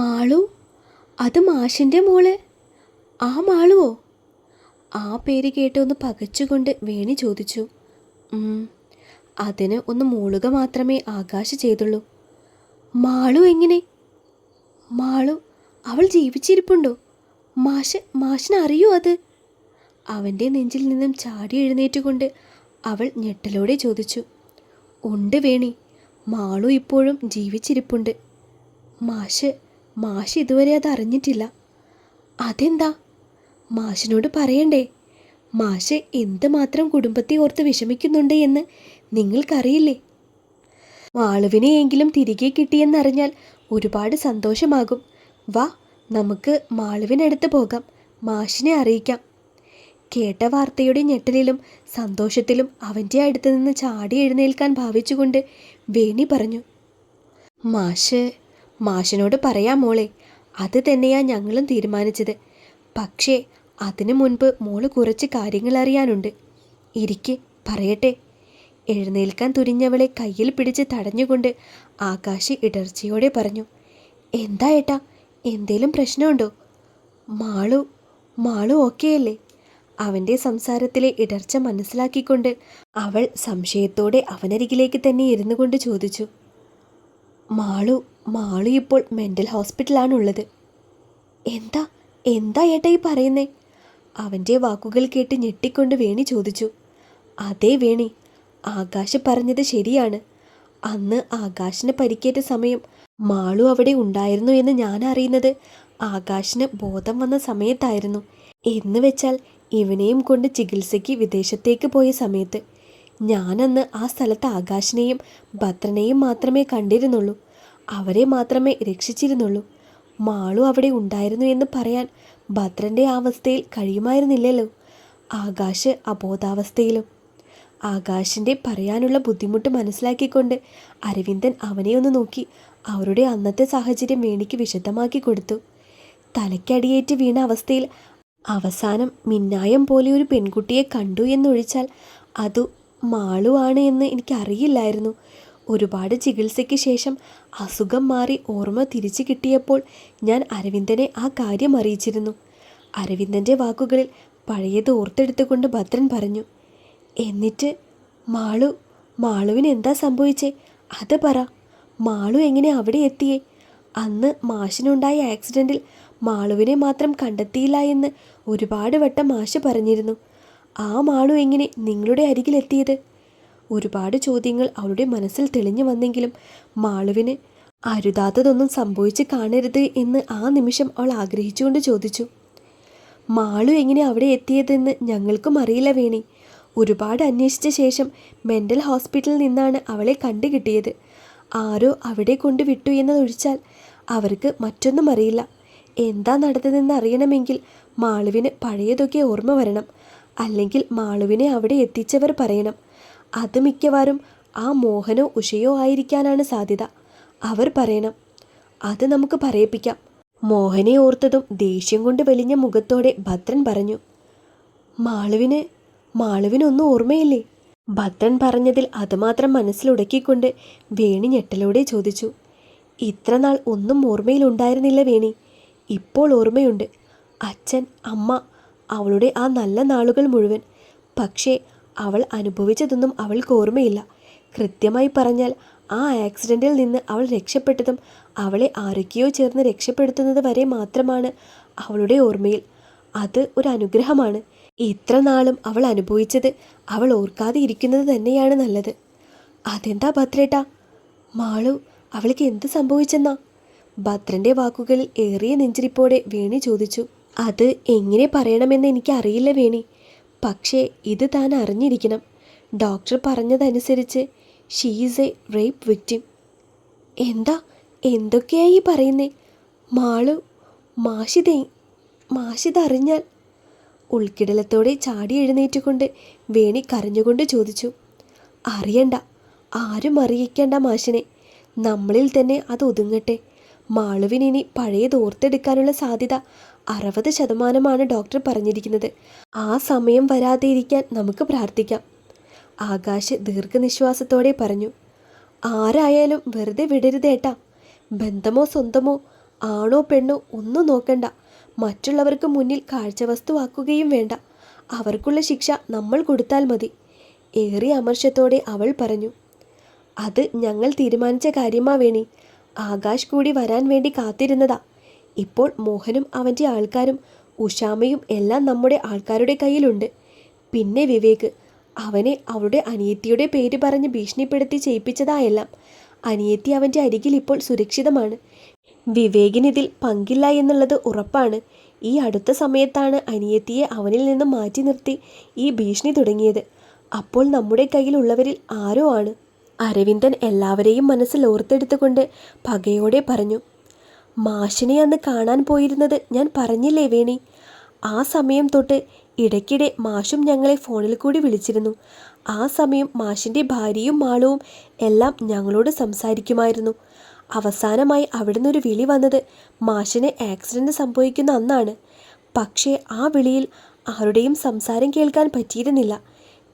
മാളു? അത് മാഷിന്റെ മോൾ. ആ മാളുവോ? ആ പേര് കേട്ട് ഒന്ന് പകച്ചുകൊണ്ട് വേണി ചോദിച്ചു. "ഉം, അതിന് ഒന്ന് മൂളുക മാത്രമേ ആകാശ് ചെയ്തുള്ളൂ. മാളു എങ്ങനെ? മാളു അവൾ ജീവിച്ചിരിപ്പുണ്ടോ? മാഷ് മാഷിന് അറിയോ അത്? അവന്റെ നെഞ്ചിൽ നിന്നും ചാടി എഴുന്നേറ്റുകൊണ്ട് അവൾ ഞെട്ടലോടെ ചോദിച്ചു. ഉണ്ട് വേണി മാളു ഇപ്പോഴും ജീവിച്ചിരിപ്പുണ്ട്. മാഷ് മാഷ് ഇതുവരെ അത് അറിഞ്ഞിട്ടില്ല. അതെന്താ? മാഷിനോട് പറയണ്ടേ മാഷ് എന്തുമാത്രം കുടുംബത്തെ ഓർത്ത് വിഷമിക്കുന്നുണ്ട് എന്ന് നിങ്ങൾക്കറിയില്ലേ? മാളുവിനെയെങ്കിലും തിരികെ കിട്ടിയെന്നറിഞ്ഞാൽ ഒരുപാട് സന്തോഷമാകും. വാ നമുക്ക് മാളുവിനടുത്ത് പോകാം മാഷിനെ അറിയിക്കാം. കേട്ട വാർത്തയുടെ ഞെട്ടലിലും സന്തോഷത്തിലും അവന്റെ അടുത്ത് നിന്ന് ചാടി എഴുന്നേൽക്കാൻ ഭാവിച്ചുകൊണ്ട് വേണി പറഞ്ഞു. മാഷ് മാഷിനോട് പറയാം മോളെ. അത് തന്നെയാ ഞങ്ങളും തീരുമാനിച്ചത്. പക്ഷേ അതിനു മുൻപ് മോൾ കുറച്ച് കാര്യങ്ങൾ അറിയാനുണ്ട്. ഇരിക്ക് പറയട്ടെ. എഴുന്നേൽക്കാൻ തുനിഞ്ഞവളെ കയ്യിൽ പിടിച്ച് തടഞ്ഞുകൊണ്ട് ആകാശി ഇടർച്ചയോടെ പറഞ്ഞു എന്താ ഏട്ടാ എന്തേലും പ്രശ്നമുണ്ടോ? മാളു മാളു ഓക്കെയല്ലേ? അവന്റെ സംസാരത്തിലെ ഇടർച്ച മനസ്സിലാക്കിക്കൊണ്ട് അവൾ സംശയത്തോടെ അവനരികിലേക്ക് തന്നെ ഇരുന്നു കൊണ്ട് ചോദിച്ചു മാളു മാളു ഇപ്പോൾ മെന്റൽ ഹോസ്പിറ്റലാണുള്ളത് എന്താ എന്താ ഏട്ടാ ഈ പറയുന്നേ? അവന്റെ വാക്കുകൾ കേട്ട് ഞെട്ടിക്കൊണ്ട് വേണി ചോദിച്ചു. അതേ വേണി ആകാശ് പറഞ്ഞത് ശരിയാണ്. അന്ന് ആകാശിന് പരിക്കേറ്റ സമയം മാളു അവിടെ ഉണ്ടായിരുന്നു എന്ന് ഞാൻ അറിയുന്നത് ആകാശിന് ബോധം വന്ന സമയത്തായിരുന്നു. എന്ന് വെച്ചാൽ ഇവനെയും കൊണ്ട് ചികിത്സയ്ക്ക് വിദേശത്തേക്ക് പോയ സമയത്ത്. ഞാനന്ന് ആ സ്ഥലത്ത് ആകാശിനെയും ഭദ്രനെയും മാത്രമേ കണ്ടിരുന്നുള്ളൂ. അവരെ മാത്രമേ രക്ഷിച്ചിരുന്നുള്ളൂ. മാളു അവിടെ ഉണ്ടായിരുന്നു എന്ന് പറയാൻ ഭദ്രന്റെ അവസ്ഥയിൽ കഴിയുമായിരുന്നില്ലല്ലോ. ആകാശ് അബോധാവസ്ഥയിലും. ആകാശിന്റെ പറയാനുള്ള ബുദ്ധിമുട്ട് മനസ്സിലാക്കിക്കൊണ്ട് അരവിന്ദൻ അവനെ ഒന്ന് നോക്കി അവരുടെ അന്നത്തെ സാഹചര്യം വേണിക്ക് വിശദമാക്കി കൊടുത്തു. തലയ്ക്കടിയേറ്റ് വീണ അവസ്ഥയിൽ അവസാനം മിന്നായം പോലെ ഒരു പെൺകുട്ടിയെ കണ്ടു എന്നൊഴിച്ചാൽ അതു മാളു ആണ് എന്ന് എനിക്കറിയില്ലായിരുന്നു. ഒരുപാട് ചികിത്സയ്ക്ക് ശേഷം അസുഖം മാറി ഓർമ്മ തിരിച്ചു കിട്ടിയപ്പോൾ ഞാൻ അരവിന്ദനെ ആ കാര്യം അറിയിച്ചിരുന്നു. അരവിന്ദന്റെ വാക്കുകളിൽ പഴയത് ഓർത്തെടുത്തുകൊണ്ട് ഭദ്രൻ പറഞ്ഞു എന്നിട്ട് മാളു മാളുവിന് എന്താ സംഭവിച്ചേ? അത് പറ. മാളു എങ്ങനെ അവിടെ എത്തിയേ? അന്ന് മാഷിനുണ്ടായ ആക്സിഡന്റിൽ മാളുവിനെ മാത്രം കണ്ടെത്തിയില്ല എന്ന് ഒരുപാട് വട്ടം മാഷ് പറഞ്ഞിരുന്നു. ആ മാളു എങ്ങനെ നിങ്ങളുടെ അരികിലെത്തിയത് ഒരുപാട് ചോദ്യങ്ങൾ അവളുടെ മനസ്സിൽ തെളിഞ്ഞു വന്നെങ്കിലും മാളുവിന് അരുതാത്തതൊന്നും സംഭവിച്ച് കാണരുത് എന്ന് ആ നിമിഷം അവൾ ആഗ്രഹിച്ചുകൊണ്ട് ചോദിച്ചു. മാളു എങ്ങനെ അവിടെ എത്തിയതെന്ന് ഞങ്ങൾക്കും അറിയില്ല വേണി. ഒരുപാട് അന്വേഷിച്ച ശേഷം മെന്റൽ ഹോസ്പിറ്റലിൽ നിന്നാണ് അവളെ കണ്ടുകിട്ടിയത്. ആരോ അവിടെ കൊണ്ട് വിട്ടു എന്നതൊഴിച്ചാൽ അവർക്ക് മറ്റൊന്നും അറിയില്ല. എന്താ നടന്നതെന്ന് അറിയണമെങ്കിൽ മാളുവിന് പഴയതൊക്കെ ഓർമ്മ വരണം. അല്ലെങ്കിൽ മാളുവിനെ അവിടെ എത്തിച്ചവർ പറയണം. അത് മിക്കവാറും ആ മോഹനോ ഉഷയോ ആയിരിക്കാനാണ് സാധ്യത. അവർ പറയണം അത് നമുക്ക് പറയിപ്പിക്കാം. മോഹനെ ഓർത്തതും ദേഷ്യം കൊണ്ട് വെളിഞ്ഞ മുഖത്തോടെ ഭദ്രൻ പറഞ്ഞു മാളുവിന് മാളുവിനൊന്നും ഓർമ്മയില്ലേ? ഭദ്രൻ പറഞ്ഞതിൽ അതുമാത്രം മനസ്സിലുടക്കിക്കൊണ്ട് വേണി ഞെട്ടലോടെ ചോദിച്ചു ഇത്ര നാൾ ഒന്നും ഓർമ്മയിലുണ്ടായിരുന്നില്ല വേണി. ഇപ്പോൾ ഓർമ്മയുണ്ട്. അച്ഛൻ അമ്മ അവളുടെ ആ നല്ല നാളുകൾ മുഴുവൻ. പക്ഷേ അവൾ അനുഭവിച്ചതൊന്നും അവൾക്ക് ഓർമ്മയില്ല. കൃത്യമായി പറഞ്ഞാൽ ആ ആക്സിഡന്റിൽ നിന്ന് അവൾ രക്ഷപ്പെട്ടതും അവളെ ആരൊക്കെയോ ചേർന്ന് രക്ഷപ്പെടുത്തുന്നത് വരെ മാത്രമാണ് അവളുടെ ഓർമ്മയിൽ. അത് ഒരു അനുഗ്രഹമാണ്. ഇത്ര നാളും അവൾ അനുഭവിച്ചത് അവൾ ഓർക്കാതെ ഇരിക്കുന്നത് തന്നെയാണ് നല്ലത്. അതെന്താ ഭദ്രേട്ടാ? മാളു അവൾക്ക് എന്ത് സംഭവിച്ചെന്നാ? ഭദ്രന്റെ വാക്കുകളിൽ ഏറിയ നെഞ്ചിരിപ്പോടെ വേണി ചോദിച്ചു. അത് എങ്ങനെ പറയണമെന്ന് എനിക്കറിയില്ല വേണി. പക്ഷേ ഇത് താൻ അറിഞ്ഞിരിക്കണം. ഡോക്ടർ പറഞ്ഞതനുസരിച്ച് ഷീസ് എ റേപ്പ് വിക്റ്റിം എന്താ? എന്തൊക്കെയായി പറയുന്നേ? മാളു മാഷിതേ മാഷിതറിഞ്ഞാൽ. ഉൾക്കിടലത്തോടെ ചാടി എഴുന്നേറ്റുകൊണ്ട് വേണി കരഞ്ഞുകൊണ്ട് ചോദിച്ചു. അറിയണ്ട ആരും അറിയിക്കേണ്ട മാഷിനെ. നമ്മളിൽ തന്നെ അത് ഒതുങ്ങട്ടെ. മാളുവിനിനി പഴയത് ഓർത്തെടുക്കാനുള്ള സാധ്യത അറുപത് ശതമാനമാണ് ഡോക്ടർ പറഞ്ഞിരിക്കുന്നത്. ആ സമയം വരാതെ ഇരിക്കാൻ നമുക്ക് പ്രാർത്ഥിക്കാം. ആകാശ് ദീർഘനിശ്വാസത്തോടെ പറഞ്ഞു ആരായാലും വെറുതെ വിടരുതേട്ടാ ബന്ധമോ സ്വന്തമോ ആണോ പെണ്ണോ ഒന്നും നോക്കണ്ട. മറ്റുള്ളവർക്ക് മുന്നിൽ കാഴ്ചവസ്തുവാക്കുകയും വേണ്ട. അവർക്കുള്ള ശിക്ഷ നമ്മൾ കൊടുത്താൽ മതി. ഏറിയ അമർഷത്തോടെ അവൾ പറഞ്ഞു അത് ഞങ്ങൾ തീരുമാനിച്ച കാര്യമാ വേണി. ആകാശ് കൂടി വരാൻ വേണ്ടി കാത്തിരുന്നതാ. ഇപ്പോൾ മോഹനും അവന്റെ ആൾക്കാരും ഉഷാമയും എല്ലാം നമ്മുടെ ആൾക്കാരുടെ കയ്യിലുണ്ട്. പിന്നെ വിവേക് അവനെ അവളുടെ അനിയത്തിയുടെ പേര് പറഞ്ഞ് ഭീഷണിപ്പെടുത്തി ചെയ്യിപ്പിച്ചതായെല്ലാം അനിയത്തി അവന്റെ അരികിൽ ഇപ്പോൾ സുരക്ഷിതമാണ്. വിവേകിനിതിൽ പങ്കില്ല എന്നുള്ളത് ഉറപ്പാണ്. ഈ അടുത്ത സമയത്താണ് അനിയത്തിയെ അവനിൽ നിന്ന് മാറ്റി നിർത്തി ഈ ഭീഷണി തുടങ്ങിയത്. അപ്പോൾ നമ്മുടെ കയ്യിലുള്ളവരിൽ ആരോ ആണ്. അരവിന്ദൻ എല്ലാവരെയും മനസ്സിൽ ഓർത്തെടുത്തുകൊണ്ട് പകയോടെ പറഞ്ഞു മാഷിനെ അന്ന് കാണാൻ പോയിരുന്നത് ഞാൻ പറഞ്ഞില്ലേ വേണി? ആ സമയം തൊട്ട് ഇടയ്ക്കിടെ മാഷും ഞങ്ങളെ ഫോണിൽ കൂടി വിളിച്ചിരുന്നു. ആ സമയം മാഷിന്റെ ഭാര്യയും മാളവും എല്ലാം ഞങ്ങളോട് സംസാരിക്കുമായിരുന്നു. അവസാനമായി അവിടുന്ന് ഒരു വിളി വന്നത് മാഷിന് ആക്സിഡന്റ് സംഭവിക്കുന്ന അന്നാണ്. പക്ഷേ ആ വിളിയിൽ ആരുടെയും സംസാരം കേൾക്കാൻ പറ്റിയിരുന്നില്ല.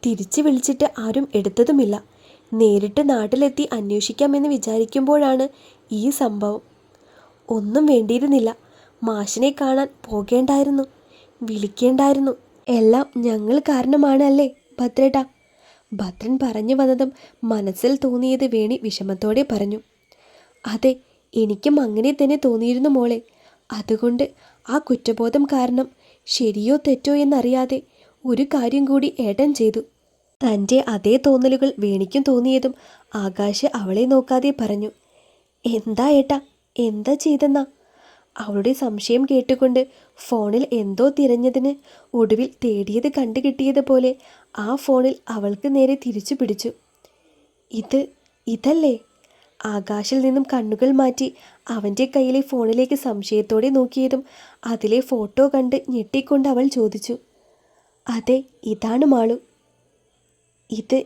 തിരിച്ച് വിളിച്ചിട്ട് ആരും എടുത്തതുമില്ല. നേരിട്ട് നാട്ടിലെത്തി അന്വേഷിക്കാമെന്ന് വിചാരിക്കുമ്പോഴാണ് ഈ സംഭവം. ഒന്നും വേണ്ടിയിരുന്നില്ല. മാഷിനെ കാണാൻ പോകേണ്ടായിരുന്നു. വിളിക്കേണ്ടായിരുന്നു. എല്ലാം ഞങ്ങൾ കാരണമാണ് അല്ലേ ഭദ്രേട്ട. ഭദ്രൻ പറഞ്ഞു വന്നതും മനസ്സിൽ തോന്നിയത് വേണി വിഷമത്തോടെ പറഞ്ഞു. അതെ എനിക്കും അങ്ങനെ തന്നെ തോന്നിയിരുന്നു മോളെ. അതുകൊണ്ട് ആ കുറ്റബോധം കാരണം ശരിയോ തെറ്റോ എന്നറിയാതെ ഒരു കാര്യം കൂടി ഏടൻ ചെയ്തു. തന്റെ അതേ തോന്നലുകൾ വേണിക്കും തോന്നിയതും ആകാശ് അവളെ നോക്കാതെ പറഞ്ഞു. എന്താ ഏട്ടാ എന്താ ചെയ്തെന്നാ? അവളുടെ സംശയം കേട്ടുകൊണ്ട് ഫോണിൽ എന്തോ തിരഞ്ഞതിന് ഒടുവിൽ തേടിയത് കണ്ടുകിട്ടിയത് കിട്ടിയതുപോലെ ആ ഫോണിൽ അവൾക്ക് നേരെ തിരിച്ചു പിടിച്ചു. ഇത് ഇതല്ലേ? ആകാശിൽ നിന്നും കണ്ണുകൾ മാറ്റി അവന്റെ കയ്യിലെ ഫോണിലേക്ക് സംശയത്തോടെ നോക്കിയതും അതിലെ ഫോട്ടോ കണ്ട് ഞെട്ടിക്കൊണ്ട് അവൾ ചോദിച്ചു അതെ ഇതാണ് മാളു. ഇത്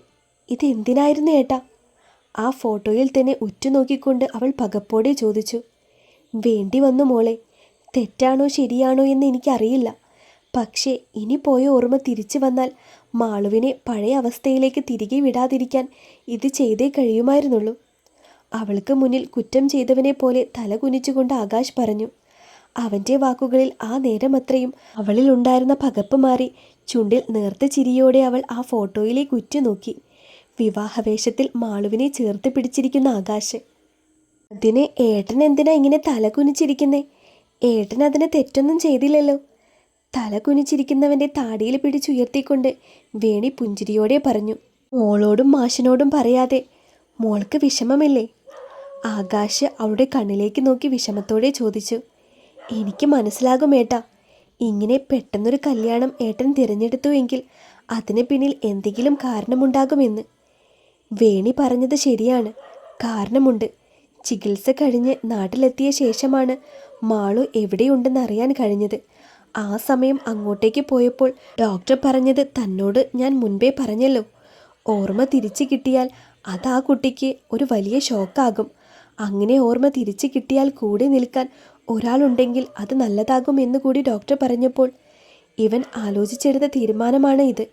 ഇതെന്തിനായിരുന്നു ഏട്ടാ? ആ ഫോട്ടോയിൽ തന്നെ ഉറ്റുനോക്കിക്കൊണ്ട് അവൾ പകപ്പോടെ ചോദിച്ചു വേണ്ടി വന്നു മോളെ തെറ്റാണോ ശരിയാണോ എന്ന് എനിക്കറിയില്ല. പക്ഷേ ഇനി പോയ ഓർമ്മ തിരിച്ചു വന്നാൽ മാളുവിനെ പഴയ അവസ്ഥയിലേക്ക് തിരികെ വിടാതിരിക്കാൻ ഇത് ചെയ്തേ കഴിയുമായിരുന്നുള്ളൂ. അവൾക്ക് മുന്നിൽ കുറ്റം ചെയ്തവനെ പോലെ തല കുനിച്ചുകൊണ്ട് ആകാശ് പറഞ്ഞു അവന്റെ വാക്കുകളിൽ ആ നേരമത്രയും അവളിൽ ഉണ്ടായിരുന്ന പകപ്പ് മാറി ചുണ്ടിൽ നേർത്ത ചിരിയോടെ അവൾ ആ ഫോട്ടോയിലേക്ക് ഉറ്റുനോക്കി. വിവാഹവേഷത്തിൽ മാളുവിനെ ചേർത്ത് പിടിച്ചിരിക്കുന്ന ആകാശ്. അതിന് ഏട്ടൻ എന്തിനാ ഇങ്ങനെ തല കുനിച്ചിരിക്കുന്നേ ഏട്ടൻ അതിന് തെറ്റൊന്നും ചെയ്തില്ലല്ലോ. തല കുനിച്ചിരിക്കുന്നവന്റെ താടിയിൽ പിടിച്ചുയർത്തിക്കൊണ്ട് വേണി പുഞ്ചിരിയോടെ പറഞ്ഞു മോളോടും മാഷിനോടും പറയാതെ മോൾക്ക് വിഷമമില്ലേ? ആകാശ് അവളുടെ കണ്ണിലേക്ക് നോക്കി വിഷമത്തോടെ ചോദിച്ചു എനിക്ക് മനസ്സിലാകും ഏട്ടാ ഇങ്ങനെ പെട്ടെന്നൊരു കല്യാണം ഏട്ടൻ തിരഞ്ഞെടുത്തു എങ്കിൽ അതിന് പിന്നിൽ എന്തെങ്കിലും കാരണമുണ്ടാകുമെന്ന്. വേണി പറഞ്ഞത് ശരിയാണ്. കാരണമുണ്ട്. ചികിത്സ കഴിഞ്ഞ് നാട്ടിലെത്തിയ ശേഷമാണ് മാളു എവിടെയുണ്ടെന്ന് അറിയാൻ കഴിഞ്ഞത്. ആ സമയം അങ്ങോട്ടേക്ക് പോയപ്പോൾ ഡോക്ടർ പറഞ്ഞത് തന്നോട് ഞാൻ മുൻപേ പറഞ്ഞല്ലോ. ഓർമ്മ തിരിച്ചു കിട്ടിയാൽ അത് ആ കുട്ടിക്ക് ഒരു വലിയ ഷോക്കാകും. അങ്ങനെ ഓർമ്മ തിരിച്ചു കിട്ടിയാൽ കൂടെ നിൽക്കാൻ ഒരാളുണ്ടെങ്കിൽ അത് നല്ലതാകും എന്ന് കൂടി ഡോക്ടർ പറഞ്ഞപ്പോൾ ഇവൻ ആലോചിച്ചെടുത്ത തീരുമാനമാണ് ഇത്.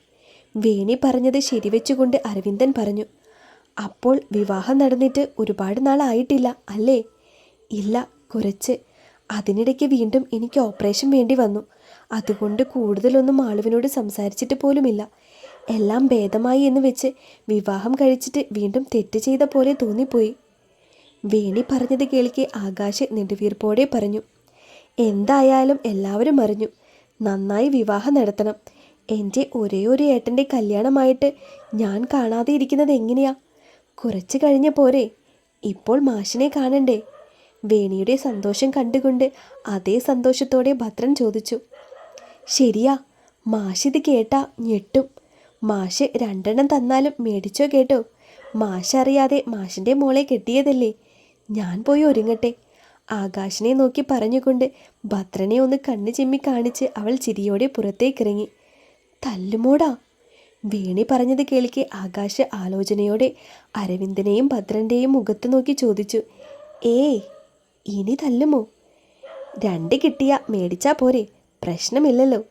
വേണി പറഞ്ഞത് ശരിവെച്ചുകൊണ്ട് അരവിന്ദൻ പറഞ്ഞു. അപ്പോൾ വിവാഹം നടന്നിട്ട് ഒരുപാട് നാളായിട്ടില്ല അല്ലേ? ഇല്ല കുറച്ച്. അതിനിടയ്ക്ക് വീണ്ടും എനിക്ക് ഓപ്പറേഷൻ വേണ്ടി വന്നു. അതുകൊണ്ട് കൂടുതലൊന്നും ആളുവിനോട് സംസാരിച്ചിട്ട് പോലുമില്ല. എല്ലാം ഭേദമായി എന്ന് വെച്ച് വിവാഹം കഴിച്ചിട്ട് വീണ്ടും തെറ്റ് ചെയ്ത പോലെ തോന്നിപ്പോയി. വേണി പറഞ്ഞത് കേൾക്കെ ആകാശ് നെടുവീർപ്പോടെ പറഞ്ഞു. എന്തായാലും എല്ലാവരും അറിഞ്ഞു. നന്നായി വിവാഹം നടത്തണം. എന്റെ ഒരേ ഒരു ഏട്ടന്റെ കല്യാണമായിട്ട് ഞാൻ കാണാതെ ഇരിക്കുന്നത് എങ്ങനെയാ? കുറച്ച് കഴിഞ്ഞ പോരെ. ഇപ്പോൾ മാഷിനെ കാണണ്ടേ. വേണിയുടെ സന്തോഷം കണ്ടുകൊണ്ട് അതേ സന്തോഷത്തോടെ ഭദ്രൻ ചോദിച്ചു. ശരിയാ മാഷിത് കേട്ടാ ഞെട്ടും. മാഷ് രണ്ടെണ്ണം തന്നാലും മേടിച്ചോ കേട്ടോ. മാഷ് അറിയാതെ മാഷിന്റെ മോളെ കെട്ടിയതല്ലേ. ഞാൻ പോയി ഒരുങ്ങട്ടെ. ആകാശിനെ നോക്കി പറഞ്ഞുകൊണ്ട് ഭദ്രനെ ഒന്ന് കണ്ണു ചിമ്മി കാണിച്ച് അവൾ ചിരിയോടെ പുറത്തേക്കിറങ്ങി. തല്ലുമോടാ വേണി പറഞ്ഞത് കേൾക്കെ ആകാശ് ആലോചനയോടെ അരവിന്ദനെയും ഭദ്രന്റെയും മുഖത്ത് നോക്കി ചോദിച്ചു ഏയ് ഇനി തല്ലുമോ? രണ്ട് കിട്ടിയ മേടിച്ചാ പോരെ പ്രശ്നമില്ലല്ലോ.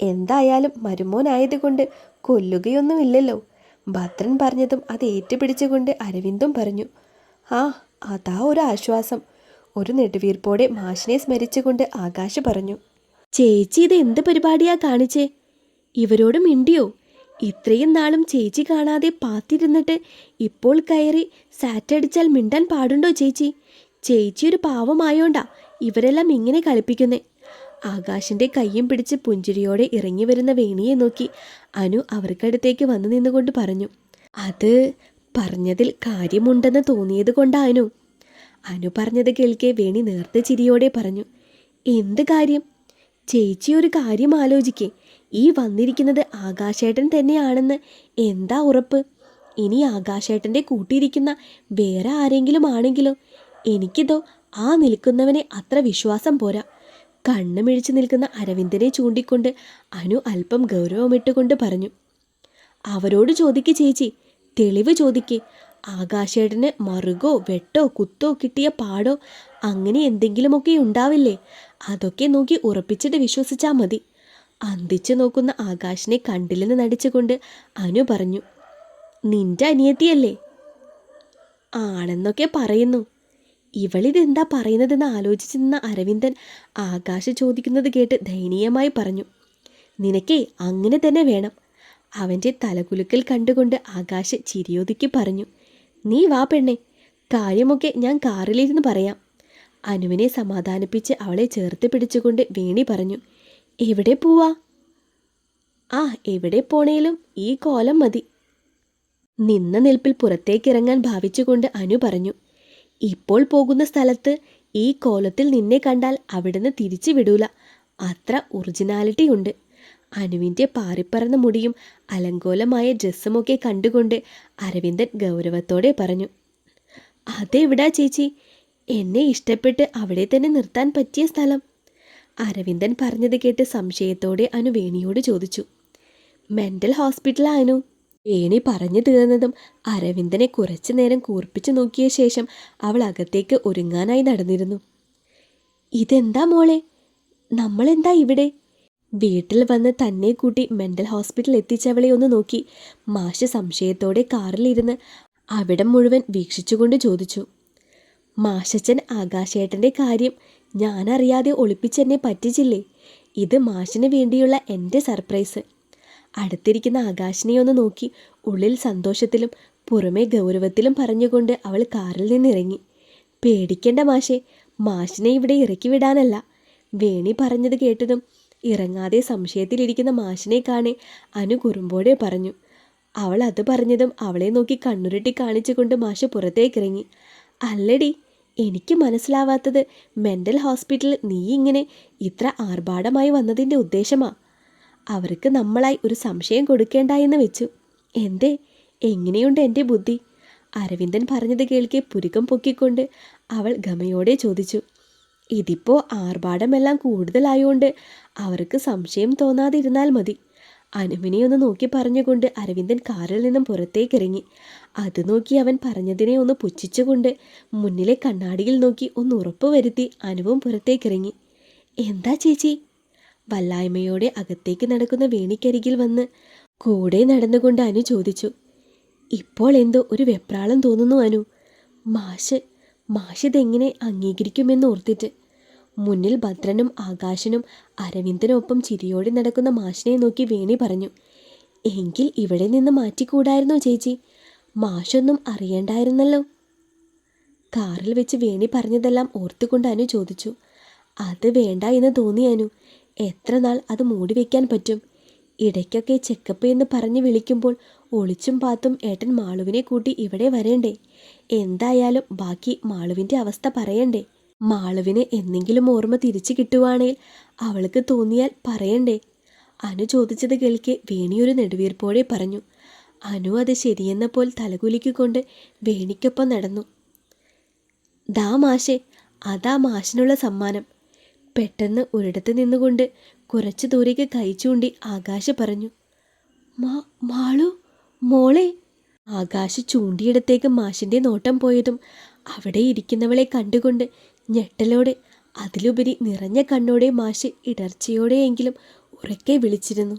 എന്തായാലും മരുമോനായതുകൊണ്ട് കൊല്ലുകയൊന്നുമില്ലല്ലോ. ഭദ്രൻ പറഞ്ഞതും അത് ഏറ്റുപിടിച്ചുകൊണ്ട് അരവിന്ദും പറഞ്ഞു ആ അതാ ഒരു ആശ്വാസം. ഒരു നെടുവീർപ്പോടെ മാഷിനെ സ്മരിച്ചുകൊണ്ട് ആകാശ് പറഞ്ഞു ചേച്ചി ഇത് എന്ത് പരിപാടിയാ കാണിച്ചേ? ഇവരോട് മിണ്ടിയോ? ഇത്രയും നാളും ചേച്ചി കാണാതെ പാത്തിരുന്നിട്ട് ഇപ്പോൾ കയറി സാറ്റടിച്ചാൽ മിണ്ടാൻ പാടുണ്ടോ ചേച്ചി? ചേച്ചി ഒരു പാവമായോണ്ടാ ഇവരെല്ലാം ഇങ്ങനെ കളിപ്പിക്കുന്നേ. ആകാശിന്റെ കയ്യും പിടിച്ച് പുഞ്ചിരിയോടെ ഇറങ്ങി വരുന്ന വേണിയെ നോക്കി അനു അവർക്കടുത്തേക്ക് വന്നു നിന്നുകൊണ്ട് പറഞ്ഞു അത് പറഞ്ഞതിൽ കാര്യമുണ്ടെന്ന് തോന്നിയത് കൊണ്ടാ അനു. അനു പറഞ്ഞത് കേൾക്കെ വേണി നേർത്ത ചിരിയോടെ പറഞ്ഞു എന്ത് കാര്യം? ചേച്ചി ഒരു കാര്യം ആലോചിക്കേ. ഈ വന്നിരിക്കുന്നത് ആകാശേട്ടൻ തന്നെയാണെന്ന് എന്താ ഉറപ്പ്? ഇനി ആകാശേട്ടന്റെ കൂട്ടിയിരിക്കുന്ന വേറെ ആരെങ്കിലും ആണെങ്കിലോ? എനിക്കിതോ ആ നിൽക്കുന്നവനെ അത്ര വിശ്വാസം പോരാ. കണ്ണു മിഴിച്ചു നിൽക്കുന്ന അരവിന്ദനെ ചൂണ്ടിക്കൊണ്ട് അനു അല്പം ഗൗരവമിട്ടുകൊണ്ട് പറഞ്ഞു. അവരോട് ചോദിക്ക് ചേച്ചി തെളിവ് ചോദിക്ക്. ആകാശേട്ടന് മറുകോ വെട്ടോ കുത്തോ കിട്ടിയ പാടോ അങ്ങനെ എന്തെങ്കിലുമൊക്കെ ഉണ്ടാവില്ലേ? അതൊക്കെ നോക്കി ഉറപ്പിച്ചിട്ട് വിശ്വസിച്ചാൽ മതി. അന്തിച്ചു നോക്കുന്ന ആകാശിനെ കണ്ടില്ലെന്ന് നടിച്ചുകൊണ്ട് അനു പറഞ്ഞു നിന്റെ അനിയത്തിയല്ലേ? ആണെന്നൊക്കെ പറയുന്നു. ഇവളിതെന്താ പറയുന്നതെന്ന് ആലോചിച്ചു നിന്ന അരവിന്ദൻ ആകാശ് ചോദിക്കുന്നത് കേട്ട് ദയനീയമായി പറഞ്ഞു നിനക്കേ അങ്ങനെ തന്നെ വേണം. അവന്റെ തലകുലുക്കൽ കണ്ടുകൊണ്ട് ആകാശ് ചിരിയൊതുക്കി പറഞ്ഞു നീ വാ പെണ്ണെ കാര്യമൊക്കെ ഞാൻ കാറിലിരുന്ന് പറയാം. അനുവിനെ സമാധാനിപ്പിച്ച് അവളെ ചേർത്ത് പിടിച്ചുകൊണ്ട് വേണി പറഞ്ഞു എവിടെ പോവാ? ആ എവിടെ പോണേലും ഈ കോലം മതി. നിന്ന നിൽപ്പിൽ പുറത്തേക്കിറങ്ങാൻ ഭാവിച്ചുകൊണ്ട് അനു പറഞ്ഞു ഇപ്പോൾ പോകുന്ന സ്ഥലത്ത് ഈ കോലത്തിൽ നിന്നെ കണ്ടാൽ അവിടുന്ന് തിരിച്ചു വിടൂല. അത്ര ഒറിജിനാലിറ്റി ഉണ്ട്. അനുവിന്റെ പാറിപ്പറന്ന മുടിയും അലങ്കോലമായ ഡ്രസ്സുമൊക്കെ കണ്ടുകൊണ്ട് അരവിന്ദൻ ഗൗരവത്തോടെ പറഞ്ഞു അതെവിടാ ചേച്ചി? എന്നെ ഇഷ്ടപ്പെട്ട് അവിടെ തന്നെ നിർത്താൻ പറ്റിയ സ്ഥലം. അരവിന്ദൻ പറഞ്ഞത് കേട്ട് സംശയത്തോടെ അനു വേണിയോട് ചോദിച്ചു. മെന്റൽ ഹോസ്പിറ്റലാനു വേണി പറഞ്ഞു തീർന്നതും അരവിന്ദനെ കുറച്ചു നേരം കൂർപ്പിച്ചു നോക്കിയ ശേഷം അവൾ അകത്തേക്ക് ഒരുങ്ങാനായി നടന്നിരുന്നു. ഇതെന്താ മോളെ? നമ്മളെന്താ ഇവിടെ? വീട്ടിൽ വന്ന് തന്നെ കൂട്ടി മെന്റൽ ഹോസ്പിറ്റലിൽ എത്തിച്ചവളെ ഒന്ന് നോക്കി. മാഷ് സംശയത്തോടെ കാറിലിരുന്ന് അവിടം മുഴുവൻ വീക്ഷിച്ചുകൊണ്ട് ചോദിച്ചു. മാഷച്ചൻ ആകാശേട്ടന്റെ കാര്യം ഞാനറിയാതെ ഒളിപ്പിച്ചെന്നെ പറ്റിച്ചില്ലേ? ഇത് മാഷിന് വേണ്ടിയുള്ള എന്റെ സർപ്രൈസ്. അടുത്തിരിക്കുന്ന ആകാശിനെ ഒന്ന് നോക്കി ഉള്ളിൽ സന്തോഷത്തിലും പുറമെ ഗൗരവത്തിലും പറഞ്ഞുകൊണ്ട് അവൾ കാറിൽ നിന്നിറങ്ങി. പേടിക്കേണ്ട മാഷെ മാഷിനെ ഇവിടെ ഇറക്കി വിടാനല്ല. വേണി പറഞ്ഞത് കേട്ടതും ഇറങ്ങാതെ സംശയത്തിലിരിക്കുന്ന മാഷിനെ കാണെ അനു കുറുമ്പോടെ പറഞ്ഞു. അവൾ അത് പറഞ്ഞതും അവളെ നോക്കി കണ്ണുരുട്ടി കാണിച്ചുകൊണ്ട് മാഷ് പുറത്തേക്കിറങ്ങി. അല്ലടി എനിക്ക് മനസ്സിലാവാത്തത് മെന്റൽ ഹോസ്പിറ്റൽ നീ ഇങ്ങനെ ഇത്ര ആർഭാടമായി വന്നതിന്റെ ഉദ്ദേശമാ. അവർക്ക് നമ്മളായി ഒരു സംശയം കൊടുക്കേണ്ട എന്ന് വെച്ചു. എന്തേ? എങ്ങനെയുണ്ട് എന്റെ ബുദ്ധി? അരവിന്ദൻ പറഞ്ഞത് കേൾക്കെ പുരുക്കം പൊക്കിക്കൊണ്ട് അവൾ ഗമയോടെ ചോദിച്ചു. ഇതിപ്പോൾ ആർഭാടമെല്ലാം കൂടുതലായോണ്ട് അവർക്ക് സംശയം തോന്നാതിരുന്നാൽ മതി. അനുവിനെ ഒന്ന് നോക്കി പറഞ്ഞുകൊണ്ട് അരവിന്ദൻ കാറിൽ നിന്നും പുറത്തേക്കിറങ്ങി. അത് നോക്കി അവൻ പറഞ്ഞതിനെ ഒന്ന് പുച്ഛിച്ചുകൊണ്ട് മുന്നിലെ കണ്ണാടിയിൽ നോക്കി ഒന്ന് ഉറപ്പ് വരുത്തി അനുവും പുറത്തേക്കിറങ്ങി. എന്താ ചേച്ചി? വല്ലായ്മയോടെ അകത്തേക്ക് നടക്കുന്ന വേണിക്കരികിൽ വന്ന് കൂടെ നടന്നുകൊണ്ട് അനു ചോദിച്ചു. ഇപ്പോൾ എന്തോ ഒരു വെപ്രാളം തോന്നുന്നു അനു. മാഷ് മാഷ് ഇതെങ്ങനെ അംഗീകരിക്കുമെന്ന് ഓർത്തിട്ട് മുന്നിൽ ഭദ്രനും ആകാശനും അരവിന്ദനൊപ്പം ചിരിയോടെ നടക്കുന്ന മാഷിനെ നോക്കി വേണി പറഞ്ഞു എങ്കിൽ ഇവിടെ നിന്ന് മാറ്റിക്കൂടായിരുന്നോ ചേച്ചി? മാഷൊന്നും അറിയണ്ടായിരുന്നല്ലോ. കാറിൽ വെച്ച് വേണി പറഞ്ഞതെല്ലാം ഓർത്തുകൊണ്ട് അനു ചോദിച്ചു അത് വേണ്ട എന്ന് തോന്നി അനു എത്ര നാൾ അത് മൂടി വയ്ക്കാൻ പറ്റും? ഇടയ്ക്കൊക്കെ ചെക്കപ്പ് എന്ന് പറഞ്ഞ് വിളിക്കുമ്പോൾ ഒളിച്ചും പാത്തും ഏട്ടൻ മാളുവിനെ കൂട്ടി ഇവിടെ വരേണ്ടേ? എന്തായാലും ബാക്കി മാളുവിന്റെ അവസ്ഥ പറയണ്ടേ? മാളുവിന് എന്തെങ്കിലും ഓർമ്മ തിരിച്ചു കിട്ടുവാണേൽ അവൾക്ക് തോന്നിയാൽ പറയണ്ടേ? അനു ചോദിച്ചത് കേൾക്കെ വേണിയൊരു നെടുവീർപ്പോടെ പറഞ്ഞു. അനു അത് ശരിയെന്നപ്പോൾ തലകുലിക്കൊണ്ട് വേണിക്കൊപ്പം നടന്നു. ദാ മാഷെ അതാ മാഷിനുള്ള സമ്മാനം. പെട്ടെന്ന് ഒരിടത്ത് നിന്നുകൊണ്ട് കുറച്ചു ദൂരേക്ക് കൈ ചൂണ്ടി ആകാശ് പറഞ്ഞു. മാ മാളു മോളെ. ആകാശ് ചൂണ്ടിയിടത്തേക്ക് മാഷിന്റെ നോട്ടം പോയതും അവിടെ ഇരിക്കുന്നവളെ കണ്ടുകൊണ്ട് ഞെട്ടലോടെ അതിലുപരി നിറഞ്ഞ കണ്ണോടെ മാഷ് ഇടർച്ചയോടെയെങ്കിലും ഉറക്കെ വിളിച്ചിരുന്നു.